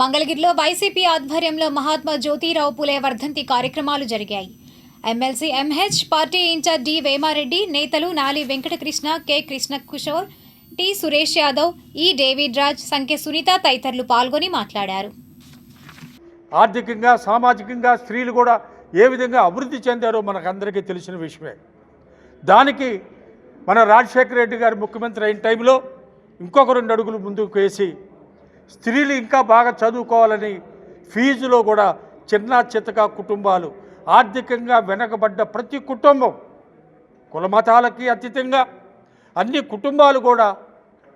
మంగళగిరిలో వైసీపీ ఆధ్వర్యంలో మహాత్మా జ్యోతిరావు పులే వర్ధంతి కార్యక్రమాలు జరిగాయి. MLC MH party incharge D Vemareddy నేతలు Nali Venkatakrishna K Krishna Kishore T Suresh Yadav E David Raj సంఖ్య సునీత తదితరులు పాల్గొని మాట్లాడారు. ఆర్థికంగా సామాజికంగా స్త్రీలు కూడా ఏ విధంగా అభివృద్ధి చెందారో మనకందరికీ తెలిసిన విషయమే. దానికి మన రాజశేఖర రెడ్డి గారు ముఖ్యమంత్రి అయిన టైంలో ఇంకొక రెండు అడుగులు ముందుకు వేసి స్త్రీలు ఇంకా బాగా చదువుకోవాలని ఫీజులో కూడా చిన్న చితక కుటుంబాలు ఆర్థికంగా వెనకబడ్డ ప్రతి కుటుంబం కులమతాలకి అతీతంగా అన్ని కుటుంబాలు కూడా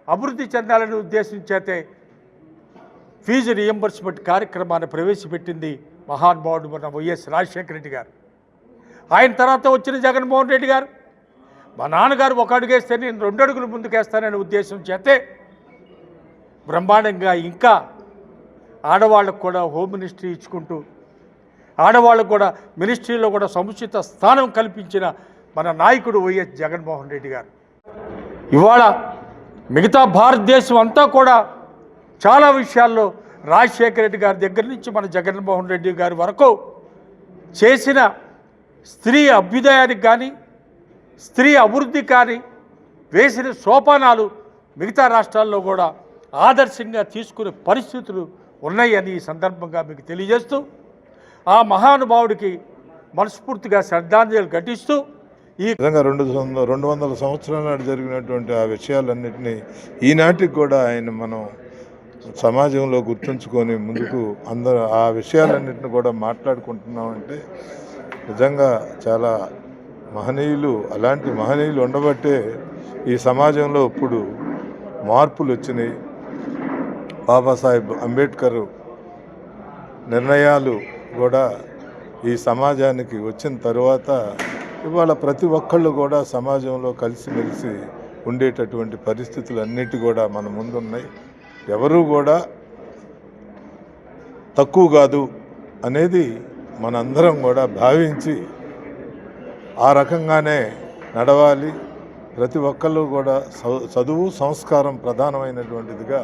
అభివృద్ధి చెందాలని ఉద్దేశించేతే ఫీజు రియంబర్స్మెంట్ కార్యక్రమాన్ని ప్రవేశపెట్టింది మహానుభావుడు మన వైఎస్ రాజశేఖర రెడ్డి గారు. ఆయన తర్వాత వచ్చిన జగన్మోహన్ రెడ్డి గారు. మా నాన్నగారు ఒక అడుగేస్తే నేను రెండు అడుగులు ముందుకేస్తాననే ఉద్దేశం చేతే బ్రహ్మాండంగా ఇంకా ఆడవాళ్ళకు కూడా హోమ్ మినిస్ట్రీ ఇచ్చుకుంటూ ఆడవాళ్ళకు కూడా మినిస్ట్రీలో కూడా సముచిత స్థానం కల్పించిన మన నాయకుడు వైఎస్ జగన్మోహన్ రెడ్డి గారు. ఇవాళ మిగతా భారతదేశం అంతా కూడా చాలా విషయాల్లో రాజశేఖర రెడ్డి గారి దగ్గర నుంచి మన జగన్మోహన్ రెడ్డి గారి వరకు చేసిన స్త్రీ అభ్యుదయానికి కానీ స్త్రీ అభివృద్ధి కానీ వేసిన సోపానాలు మిగతా రాష్ట్రాల్లో కూడా ఆదర్శంగా తీసుకునే పరిస్థితులు ఉన్నాయని ఈ సందర్భంగా మీకు తెలియజేస్తూ ఆ మహానుభావుడికి మనస్ఫూర్తిగా శ్రద్ధాంజలి ఘటిస్తూ ఈ విధంగా రెండు రెండు వందల సంవత్సరాల నాటి జరిగినటువంటి ఆ విషయాలన్నింటినీ ఈనాటికి కూడా ఆయన మనం సమాజంలో గుర్తుంచుకొని ముందుకు అందరూ ఆ విషయాలన్నింటిని కూడా మాట్లాడుకుంటున్నామంటే నిజంగా చాలా మహనీయులు అలాంటి మహనీయులు ఉండబట్టే ఈ సమాజంలో ఇప్పుడు మార్పులు వచ్చినాయి బాబాసాహెబ్ అంబేద్కర్ నిర్ణయాలు కూడా ఈ సమాజానికి వచ్చిన తర్వాత ఇవాళ ప్రతి ఒక్కళ్ళు కూడా సమాజంలో కలిసిమెలిసి ఉండేటటువంటి పరిస్థితులు అన్నిటి కూడా మన ముందున్నాయి. ఎవరూ కూడా తక్కువ కాదు అనేది మనందరం కూడా భావించి ఆ రకంగానే నడవాలి. ప్రతి ఒక్కళ్ళు కూడా చదువు సంస్కారం ప్రధానమైనటువంటిదిగా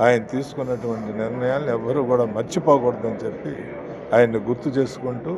ఆయన తీసుకున్నటువంటి నిర్ణయాలను ఎవరు కూడా మర్చిపోకూడదని చెప్పి ఆయన్ని గుర్తు చేసుకుంటూ